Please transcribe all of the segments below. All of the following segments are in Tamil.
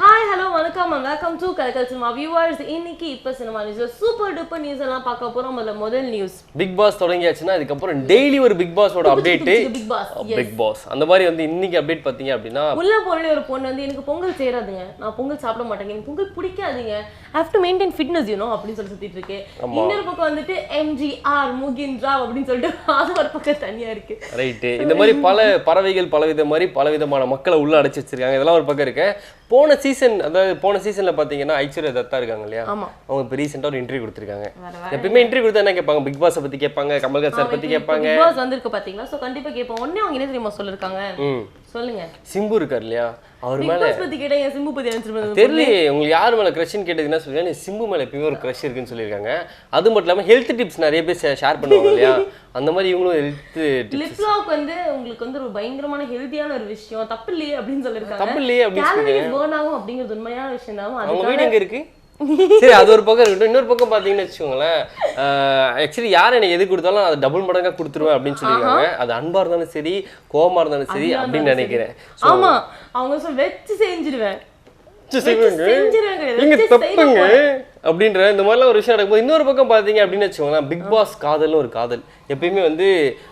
hi hello வணக்கம். And welcome to Kalakkal cinema viewers இன்னைக்கு இப்போ cinema news super duper news எல்லாம் பார்க்க போறோம். முதல்ல முதல் நியூஸ் பிக் பாஸ் தொடங்கியாச்சுன்னா அதுக்கப்புறம் டெய்லி ஒரு Bigg பாஸோட update Bigg Boss Bigg Boss அந்த மாதிரி வந்து இன்னைக்கு அப்டேட் பார்த்தீங்க அப்படின்னா உள்ள போனே ஒரு பொண்ணு வந்து எனக்கு பொங்கல் சேராதுங்க நான் பொங்கல் சாப்பிட மாட்டேங்க. எனக்கு பொங்கல் பிடிக்காதுங்க. Have to maintain fitness you know அப்படின்னு சொல்லி சுத்திட்டு இருக்கு. இன்னொரு பக்கம் வந்துட்டு எம்ஜிஆர் முகின் ராவ் அப்படின்னு சொல்லிட்டு அது ஒரு பக்கம் தனியா இருக்கு. ரைட்டு இந்த மாதிரி பல பறவைகள் பலவித மாதிரி பலவிதமான மக்களை உள்ள அடைச்சி வச்சிருக்காங்க. இதெல்லாம் ஒரு பக்கம் இருக்கு. போன சீசன் அதாவது போன சீசன்ல பாத்தீங்கன்னா ஐஸ்வர்யா தத்தா இருக்காங்க இல்லையா. அவங்க இப்போ ரீசெண்டாக ஒரு இன்டர்வியூ கொடுத்துருக்காங்க. எப்பயுமே இன்டர்வியூ கொடுத்தா என்ன கேட்பாங்க? பிக் பாஸை பத்தி கேட்பாங்க கமல்ஹாசன் சார் பத்தி கேட்பாங்க. பிக் பாஸ் வந்திருக்கு பாத்தீங்களா? சோ கண்டிப்பா கேட்போம். உடனே அவங்க என்ன தெரியுமா சொல்லிருக்காங்க? சொல்லுங்க. சிம்பு இருக்கார் இல்லையா? அவர் மேல பத்தி கேட்டா என் சிம்பு பத்தி நினைச்சிருப்பேன் தெரியலையே உங்களுக்கு யார் மேல க்ரஷ்னு கேட்டதுன்னா சொல்லுங்க சிம்பு மேல எப்பயுமே ஒரு க்ரஷ் இருக்குன்னு சொல்லியிருக்காங்க. அது மட்டும் இல்லாம ஹெல்த் டிப்ஸ் நிறைய பேர் ஷேர் பண்ணுவாங்க இல்லையா? அந்த மாதிரி இவங்களும் ஹெல்த் டிப்ஸ் வந்து உங்களுக்கு வந்து ஒரு பயங்கரமான ஹெல்தியான ஒரு விஷயம். தப்பு இல்லையே அப்படின்னு சொல்லிருக்காங்க. தப்பு இல்லையே அப்படின்னு கேலரிஸ் பேர்ன் ஆகும் அப்படிங்கிறது உண்மையான விஷயம் தான் அவங்க வீடு எங்க இருக்கு? சரி அது ஒரு பக்கம் இருக்கட்டும். இன்னொரு பக்கம் பாத்தீங்கன்னு வச்சுக்கோங்களேன் ஆக்சுவலி யார் எனக்கு எது கொடுத்தாலும் அதை டபுள் மடங்கா கொடுத்துருவேன் அப்படின்னு சொல்லியிருக்காங்க. அது அன்பா இருந்தாலும் சரி கோவமா இருந்தாலும் சரி அப்படின்னு நினைக்கிறேன். ஆமா அவங்க சொல் வெச்சு செஞ்சிருவேன். நீங்க தப்புங்க. அப்படின்ற இந்த மாதிரிலாம் ஒரு விஷயம் நடக்கும்போது இன்னொரு பக்கம் பார்த்தீங்க அப்படின்னு வச்சுக்கோங்களேன் பிக் பாஸ் காதல்னு ஒரு காதல். எப்பயுமே வந்து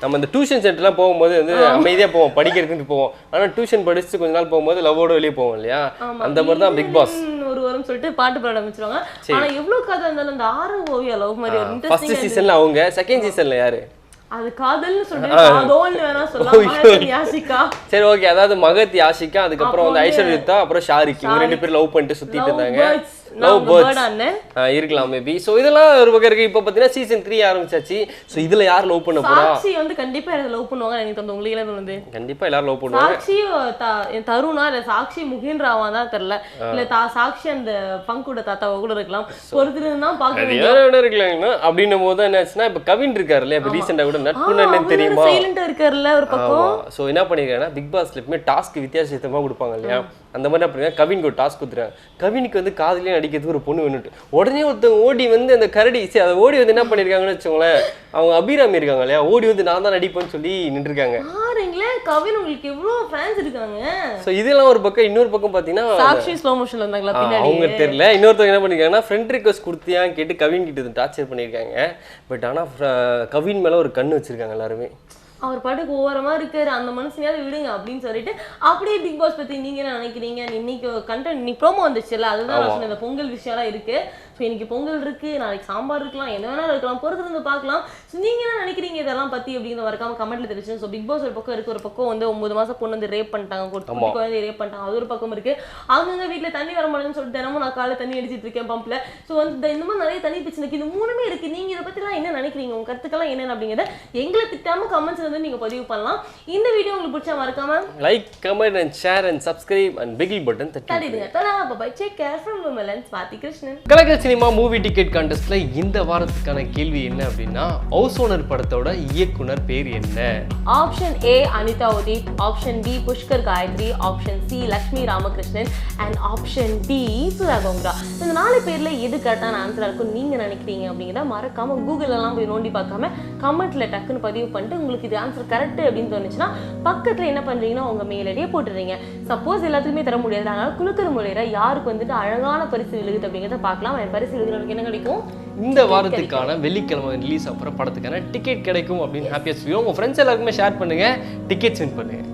நம்ம இந்த டியூஷன் சென்டர்லாம் போகும்போது வந்து அமைதியா போவோம் படிக்கிறதுக்கு போவோம். ஆனா டியூஷன் படிச்சுட்டு கொஞ்ச நாள் போகும்போது லவ்வோட வெளியே போவோம் இல்லையா? அந்த மாதிரி தான் பிக் பாஸ் ஒரு வாரம் சொல்லிட்டு பாட்டு பாட ஆரம்பிச்சிருவாங்க. ஆனா எவ்வளவு கதை இருந்தாலும் அந்த ஆறு ஓவியா லவ் மாதிரி ஒரு ஃபர்ஸ்ட் சீசன்ல அவங்க செகண்ட் சீசன்ல யாரு? அது காதல்னு சொல்லிட்டு யாசிகா. சரி ஓகே அதாவது மகத் யாஷிகா அதுக்கப்புறம் வந்து ஐஸ்வர்யா அப்புறம் ஷாரிக். இவங்க ரெண்டு பேரும் லவ் பண்ணிட்டு சுத்திட்டு இருந்தாங்க. லவ் பேர்ட்ஸ் பேர்ட் அண்ணன் இருக்கலாம் மேபி ஸோ இதெல்லாம் ஒரு பக்கம் இருக்கு. இப்போ பார்த்தீங்கன்னா சீசன் த்ரீ ஆரம்பிச்சாச்சு. ஸோ இதுல யார் லவ் பண்ண போறா? சாக்ஷி வந்து கண்டிப்பா எனக்கு லவ் பண்ணுவாங்க எனக்கு தோணுது உங்களுக்கு என்ன தோணுது கண்டிப்பா எல்லாரும் லவ் பண்ணுவாங்க. சாக்ஷி தருணா இல்ல சாக்ஷி முகின் ராவா தான் தெரியல. இல்ல தா சாக்ஷி அந்த பங்கோட தாத்தாவா கூட இருக்கலாம். பொறுத்திருந்து தான் பார்க்க யாரும் விட இருக்கலாங்கன்னா அப்படின்னும் போது என்ன ஆச்சுன்னா இப்போ கவின் இருக்காரு இல்லையா? இப்போ ரீசெண்டாக கூட நட்புன்னு என்னன்னு தெரியுமா? சைலண்டா இருக்காருல்ல ஒரு பக்கம். ஸோ என்ன பண்ணிருக்காங்கன்னா பிக் பாஸ்ல எப்பவுமே டாஸ்க் வித்தியாச வித்தியாசமா கொடுப்பாங்க இல்லையா? அந்த மாதிரி பண்ணுறாங்க கவினுக்கு ஒரு டாஸ்க் கொடுத்துருக்காங்க. கவினுக்கு வந்து காதலியே நடிக்கிறதுக்கு ஒரு பொண்ணு வேணுட்டு உடனே ஒருத்தன் ஓடி வந்து அந்த கரடி சரி அதை ஓடி வந்து என்ன பண்ணிருக்காங்கன்னு வச்சுக்கோங்களேன் அவங்க அபிராமி இருக்காங்க இல்லையா? ஓடி வந்து நான் தான் நடிப்பேன்னு சொல்லி நின்றுருக்காங்க. கவின் உங்களுக்கு எவ்வளவு ஃபேன்ஸ் இருக்காங்க. ஸோ இதெல்லாம் ஒரு பக்கம் இன்னொரு பக்கம் பார்த்தீங்கன்னா சாக்ஷி ஸ்லோ மோஷன்ல இருந்தாங்களா ஆ, பின்னாடி அவங்க தெரியல. இன்னொருத்தவங்க என்ன பண்ணிருக்காங்கன்னா ஃப்ரெண்ட் ரிக்வஸ்ட் கொடுத்தியான்னு கேட்டு கவின் கிட்ட டார்ச்சர் பண்ணியிருக்காங்க. பட் ஆனால் கவின் மேலே ஒரு கண்ணு வச்சிருக்காங்க எல்லாருமே. அவர் பாட்டுக்கு ஓரமா இருக்காரு அந்த மனுஷனையாவது விடுங்க அப்படின்னு சொல்லிட்டு அப்படியே பிக் பாஸ் பத்தி நீங்க என்ன நினைக்கிறீங்க? இன்னைக்கு கண்டென்ட் இன்னைக்கு ப்ரோமோ வந்துச்சுல்ல அதுதான் நான் சொன்னேன் இந்த பொங்கல் விஷயம்லாம் இருக்கு. ஸோ இன்னைக்கு பொங்கல் இருக்கு நாளைக்கு சாம்பார் இருக்கலாம் என்ன வேணாலும் இருக்கலாம் பொறுத்து இருந்து பார்க்கலாம். ஸோ நீங்க என்ன நினைக்கிறீங்க இதெல்லாம் பத்தி அப்படிங்கிற வரக்காம கமெண்ட்ல தெரிவிச்சு ஸோ பிக் பாஸ் ஒரு பக்கம் இருக்கு ஒரு பக்கம் வந்து ஒன்பது மாசம் பொண்ணு வந்து ரேப் பண்ணிட்டாங்க குழந்தை ரேப் பண்ணிட்டாங்க அது ஒரு பக்கம் இருக்கு. அங்கங்க வீட்டுல தண்ணி வர மாட்டேன்னு சொல்லிட்டு தினமும் நான் காலை தண்ணி அடிச்சிட்டு இருக்கேன் பம்ப்ல ஸோ வந்து இந்த மாதிரி நிறைய தண்ணி பிரச்சனை இருக்கு இது மூணுமே இருக்கு. நீங்க இதை பத்திலாம் என்ன நினைக்கிறீங்க? உங்க கருத்துக்கெல்லாம் என்னென்ன அப்படிங்கிறத எங்களை திட்டாம கமெண்ட்ஸ் வந்து நீங்க பதிவு பண்ணலாம். இந்த வீடியோ உங்களுக்கு பிடிச்சா மறக்காம like comment and share and subscribe and Bigil button தட்டி தட்டிடுங்க. தரலாம் bye take care from Vimalan Swathi Krishnan Kalakkal cinema movie ticket கான்டெஸ்ட்ல இந்த வாரத்துக்கான கேள்வி என்ன அப்படின்னா ஹவுஸ் ஓனர் படத்தோட இயக்குனர் பேர் என்ன? Option A Anita Udhit option B Pushkar Gayathri option C Lakshmi Ramakrishnan and option D Sudha Kongara இந்த நாலு பேர்ல எது கரெக்டான ஆன்சரா இருக்கும் நீங்க நினைக்கிறீங்க அப்படிங்கிறத மறக்காம கூகுள் எல்லாம் போய் நோண்டி பார்க்காம கமெண்ட்ல டக்குன்னு பதிவு பண்ணிட்டு உங்களுக்கு இது ஆன்சர் கரெக்ட் அப்படின்னு தோணுச்சுன்னா பக்கத்துல என்ன பண்றீங்கன்னா உங்க மெயில் ஐடியை போட்டுறீங்க சப்போஸ் எல்லாத்துக்குமே தர முடியாது. அதனால குலுக்கிற முறையில யாருக்கு வந்துட்டு அழகான பரிசு விழுகுது அப்படிங்கிறத பார்க்கலாம். பரிசு விழுகிறவங்களுக்கு என்ன கிடைக்கும்? இந்த வாரத்துக்கான வெள்ளிக்கிழமை ரிலீஸ் அப்புறம் படத்துக்கான டிக்கெட் கிடைக்கும் அப்படின்னு ஹாப்பியாக சொல்லுவோம் உங்க ஃப்ரெண்ட்ஸ் எல்லாருக்குமே ஷேர் பண்ணுங்க. டிக்கெட்ஸ் வின் பண்ணுங்க.